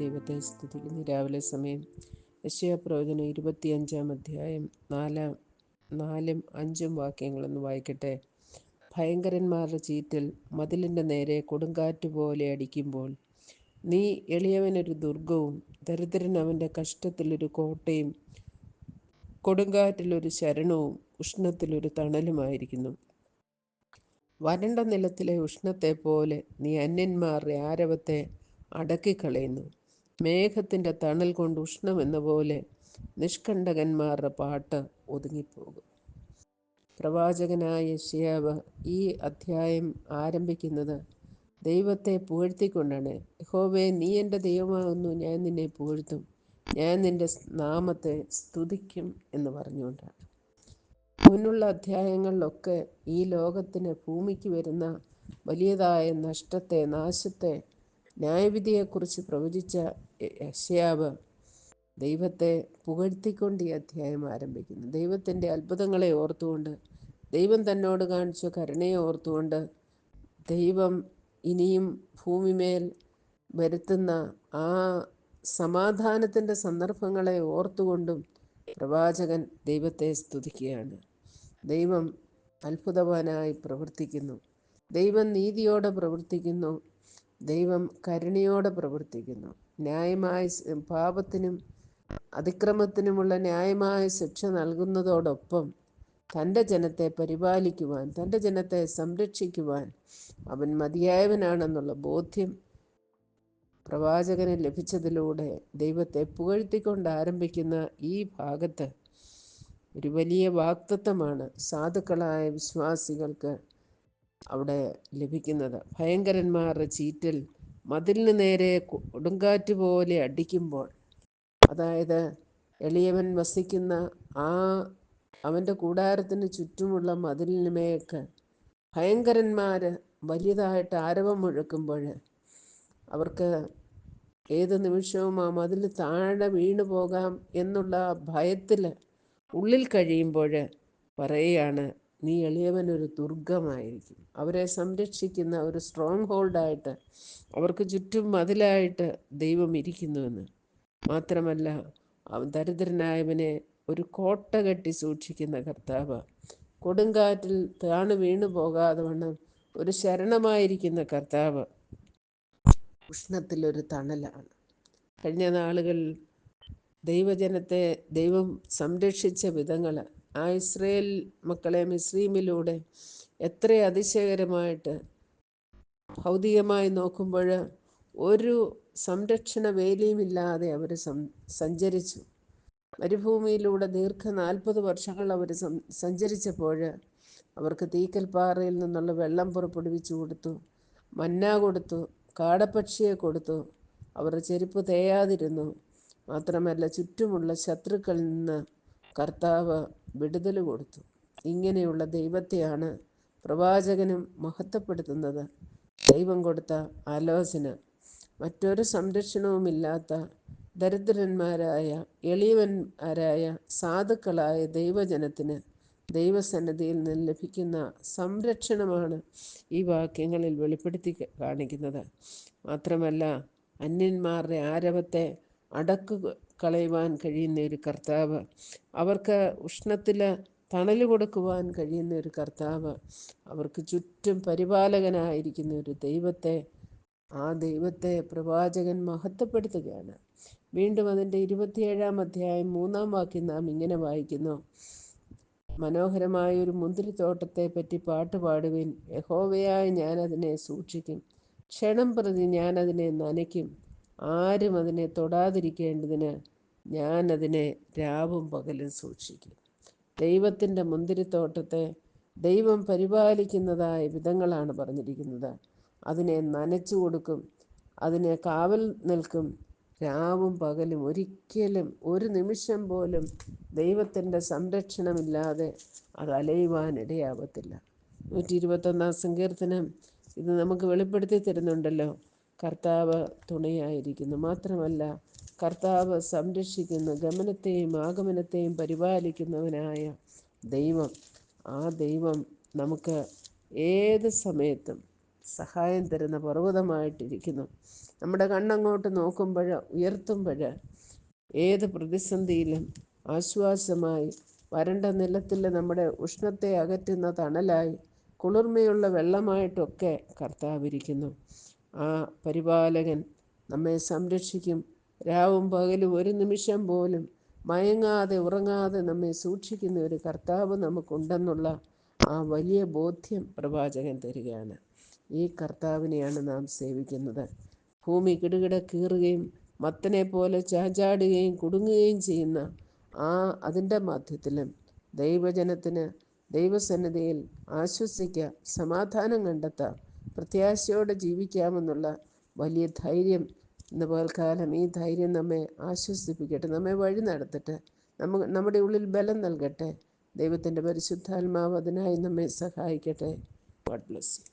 ദൈവത്തെ സ്തുതിക്കുന്നു. രാവിലെ സമയം യശയപ്രവചനം ഇരുപത്തിയഞ്ചാം അധ്യായം നാലാം നാലും അഞ്ചും വാക്യങ്ങളൊന്ന് വായിക്കട്ടെ. ഭയങ്കരന്മാരുടെ ചീറ്റൽ മതിലിന്റെ നേരെ കൊടുങ്കാറ്റ് പോലെ അടിക്കുമ്പോൾ നീ എളിയവനൊരു ദുർഗവും ദരിദ്രൻ അവന്റെ കഷ്ടത്തിലൊരു കോട്ടയും കൊടുങ്കാറ്റിലൊരു ശരണവും ഉഷ്ണത്തിലൊരു തണലുമായിരിക്കുന്നു. വരണ്ട നിലത്തിലെ ഉഷ്ണത്തെ പോലെ നീ അന്യന്മാരുടെ ആരവത്തെ അടക്കിക്കളയുന്നു. മേഘത്തിന്റെ തണൽ കൊണ്ട് ഉഷ്ണമെന്ന പോലെ നിഷ്കണ്ടകന്മാരുടെ പാട്ട് ഒതുങ്ങിപ്പോകും. പ്രവാചകനായ ഷിയാവ് ഈ അധ്യായം ആരംഭിക്കുന്നത് ദൈവത്തെ പുകഴ്ത്തിക്കൊണ്ടാണ്. യഹോവേ നീ എന്റെ ദൈവമാകുന്നു. ഞാൻ നിന്നെ പുകഴ്ത്തും. ഞാൻ നിന്റെ നാമത്തെ സ്തുതിക്കും എന്ന് പറഞ്ഞുകൊണ്ടാണ്. മുന്നുള്ള അധ്യായങ്ങളിലൊക്കെ ഈ ലോകത്തിന് ഭൂമിക്ക് വരുന്ന വലിയതായ നഷ്ടത്തെ നാശത്തെ ന്യായവിധിയെക്കുറിച്ച് പ്രവചിച്ച യശയാവ് ദൈവത്തെ പുകഴ്ത്തിക്കൊണ്ട് ഈ അധ്യായം ആരംഭിക്കുന്നു. ദൈവത്തിന്റെ അത്ഭുതങ്ങളെ ഓർത്തുകൊണ്ട് ദൈവം തന്നോട് കാണിച്ച കരുണയെ ഓർത്തുകൊണ്ട് ദൈവം ഇനിയും ഭൂമിമേൽ വരുത്തുന്ന ആ സമാധാനത്തിന്റെ സന്ദർഭങ്ങളെ ഓർത്തുകൊണ്ടും പ്രവാചകൻ ദൈവത്തെ സ്തുതിക്കുകയാണ്. ദൈവം അത്ഭുതവാനായി പ്രവർത്തിക്കുന്നു. ദൈവം നീതിയോടെ പ്രവർത്തിക്കുന്നു. ദൈവം കരുണയോടെ പ്രവർത്തിക്കുന്നു. ന്യായമായ പാപത്തിനും അതിക്രമത്തിനുമുള്ള ന്യായമായ ശിക്ഷ നൽകുന്നതോടൊപ്പം തന്റെ ജനത്തെ പരിപാലിക്കുവാൻ തന്റെ ജനത്തെ സംരക്ഷിക്കുവാൻ അവൻ മതിയായവനാണെന്നുള്ള ബോധ്യം പ്രവാചകന് ലഭിച്ചതിലൂടെ ദൈവത്തെ പുകഴ്ത്തിക്കൊണ്ട് ആരംഭിക്കുന്ന ഈ ഭാഗത്ത് ഒരു വലിയ വാക്തത്വമാണ് സാധുക്കളായ വിശ്വാസികൾക്ക് അവിടെ ലഭിക്കുന്നത്. ഭയങ്കരന്മാരുടെ ചീറ്റൽ മതിലിന് നേരെ കൊടുങ്കാറ്റ് പോലെ അടിക്കുമ്പോൾ അതായത് എളിയവൻ വസിക്കുന്ന ആ അവന്റെ കൂടാരത്തിന് ചുറ്റുമുള്ള മതിലിനുമേക്ക് ഭയങ്കരന്മാർ വലിയതായിട്ട് ആരവം മുഴക്കുമ്പോൾ അവർക്ക് ഏത് നിമിഷവും ആ മതിൽ താഴെ വീണു പോകാം എന്നുള്ള ഭയത്തിൽ ഉള്ളിൽ കഴിയുമ്പോൾ പറയുകയാണ് നീ എളിയവനൊരു ദുർഗമായിരിക്കും അവരെ സംരക്ഷിക്കുന്ന ഒരു സ്ട്രോങ് ഹോൾഡായിട്ട് അവർക്ക് ചുറ്റും മതിലായിട്ട് ദൈവം ഇരിക്കുന്നുവെന്ന് മാത്രമല്ല ദരിദ്രനായവനെ ഒരു കോട്ട കെട്ടി സൂക്ഷിക്കുന്ന കർത്താവ്. കൊടുങ്കാറ്റിൽ താണു വീണു പോകാതെ വണ്ണം ഒരു ശരണമായിരിക്കുന്ന കർത്താവ് ഉഷ്ണത്തിലൊരു തണലാണ്. കഴിഞ്ഞ നാളുകളിൽ ദൈവജനത്തെ ദൈവം സംരക്ഷിച്ച വിധങ്ങൾ ആ ഇസ്രയേൽ മക്കളെ മിസ്രീമിലൂടെ എത്ര അതിശയകരമായിട്ട് ഭൗതികമായി നോക്കുമ്പോൾ ഒരു സംരക്ഷണ വേലിയുമില്ലാതെ അവർ സഞ്ചരിച്ചു. മരുഭൂമിയിലൂടെ ദീർഘ നാൽപ്പത് വർഷങ്ങൾ അവർ സഞ്ചരിച്ചപ്പോൾ അവർക്ക് തീക്കൽപ്പാറയിൽ നിന്നുള്ള വെള്ളം പുറപ്പെടുവിച്ചു കൊടുത്തു. മന്ന കൊടുത്തു. കാടപ്പക്ഷിയെ കൊടുത്തു. അവരുടെ ചെരുപ്പ് തേയാതിരുന്നു. മാത്രമല്ല ചുറ്റുമുള്ള ശത്രുക്കളിൽ നിന്ന് കർത്താവ് വിടുതൽ കൊടുത്തു. ഇങ്ങനെയുള്ള ദൈവത്തെയാണ് പ്രവാചകനും മഹത്വപ്പെടുത്തുന്നത്. ദൈവം കൊടുത്ത ആലോചന. മറ്റൊരു സംരക്ഷണവുമില്ലാത്ത ദരിദ്രന്മാരായ എളിയവന്മാരായ സാധുക്കളായ ദൈവജനത്തിന് ദൈവസന്നദ്ധിയിൽ നിന്ന് ലഭിക്കുന്ന സംരക്ഷണമാണ് ഈ വാക്യങ്ങളിൽ വെളിപ്പെടുത്തി കാണിക്കുന്നത്. മാത്രമല്ല അന്യന്മാരുടെ ആരവത്തെ അടക്കു കളയുവാൻ കഴിയുന്ന ഒരു കർത്താവ്. അവർക്ക് ഉഷ്ണത്തിൽ തണൽ കൊടുക്കുവാൻ കഴിയുന്ന ഒരു കർത്താവ്. അവർക്ക് ചുറ്റും പരിപാലകനായിരിക്കുന്ന ഒരു ദൈവത്തെ ആ ദൈവത്തെ പ്രവാചകൻ മഹത്വപ്പെടുത്തുകയാണ്. വീണ്ടും അതിന്റെ ഇരുപത്തിയേഴാം അധ്യായം മൂന്നാം വാക്യം നാം ഇങ്ങനെ വായിക്കുന്നു. മനോഹരമായ ഒരു മുന്തിരിത്തോട്ടത്തെ പറ്റി പാട്ട് പാടുവിൻ. യഹോവയായ ഞാൻ അതിനെ സൂക്ഷിക്കും. ക്ഷണം പ്രതി ഞാൻ അതിനെ നനയ്ക്കും. ആരും അതിനെ തൊടാതിരിക്കേണ്ടതിന് ഞാൻ അതിനെ രാവും പകലും സൂക്ഷിക്കും. ദൈവത്തിന്റെ മുന്തിരിത്തോട്ടത്തെ ദൈവം പരിപാലിക്കുന്നതായ വിധങ്ങളാണ് പറഞ്ഞിരിക്കുന്നത്. അതിനെ നനച്ചു കൊടുക്കും അതിനെ കാവൽ നിൽക്കും. രാവും പകലും ഒരിക്കലും ഒരു നിമിഷം പോലും ദൈവത്തിന്റെ സംരക്ഷണമില്ലാതെ അത് അലയുവാൻ ഇടയാവത്തില്ല നൂറ്റി ഇരുപത്തൊന്നാം സങ്കീർത്തനം ഇത് നമുക്ക് വെളിപ്പെടുത്തി തരുന്നുണ്ടല്ലോ. കർത്താവ് തുണയായിരിക്കുന്നു. മാത്രമല്ല കർത്താവ് സംരക്ഷിക്കുന്ന ഗമനത്തെയും ആഗമനത്തെയും പരിപാലിക്കുന്നവനായ ദൈവം ആ ദൈവം നമുക്ക് ഏത് സമയത്തും സഹായം തരുന്ന പർവതമായിട്ടിരിക്കുന്നു. നമ്മുടെ കണ്ണങ്ങോട്ട് നോക്കുമ്പോൾ ഉയർത്തുമ്പോൾ ഏത് പ്രതിസന്ധിയിലും ആശ്വാസമായി വരണ്ട നിലത്തിൽ നമ്മുടെ ഉഷ്ണത്തെ അകറ്റുന്ന തണലായി കുളിർമയുള്ള വെള്ളമായിട്ടൊക്കെ കർത്താവിരിക്കുന്നു. ആ പരിപാലകൻ നമ്മെ സംരക്ഷിക്കും. രാവും പകലും ഒരു നിമിഷം പോലും മയങ്ങാതെ ഉറങ്ങാതെ നമ്മെ സൂക്ഷിക്കുന്ന ഒരു കർത്താവ് നമുക്കുണ്ടെന്നുള്ള ആ വലിയ ബോധ്യം പ്രവാചകൻ തരികയാണ്. ഈ കർത്താവിനെയാണ് നാം സേവിക്കുന്നത്. ഭൂമി കിടുകിട കീറുകയും മത്തനെ പോലെ ചാചാടുകയും കുടുങ്ങുകയും ചെയ്യുന്ന ആ അതിന്റെ മധ്യത്തിലും ദൈവജനത്തിന് ദൈവസന്നിധിയിൽ ആശ്വസിക്കുക സമാധാനം കണ്ടെത്താം പ്രത്യാശയോടെ ജീവിക്കാമെന്നുള്ള വലിയ ധൈര്യം ഇന്ന് പകൽക്കാലം ഈ ധൈര്യം നമ്മെ ആശ്വസിപ്പിക്കട്ടെ നമ്മെ വഴി നടത്തട്ടെ നമ്മ നമ്മുടെ ഉള്ളിൽ ബലം നൽകട്ടെ. ദൈവത്തിന്റെ പരിശുദ്ധാത്മാവ് അതിനായി നമ്മെ സഹായിക്കട്ടെ. God bless you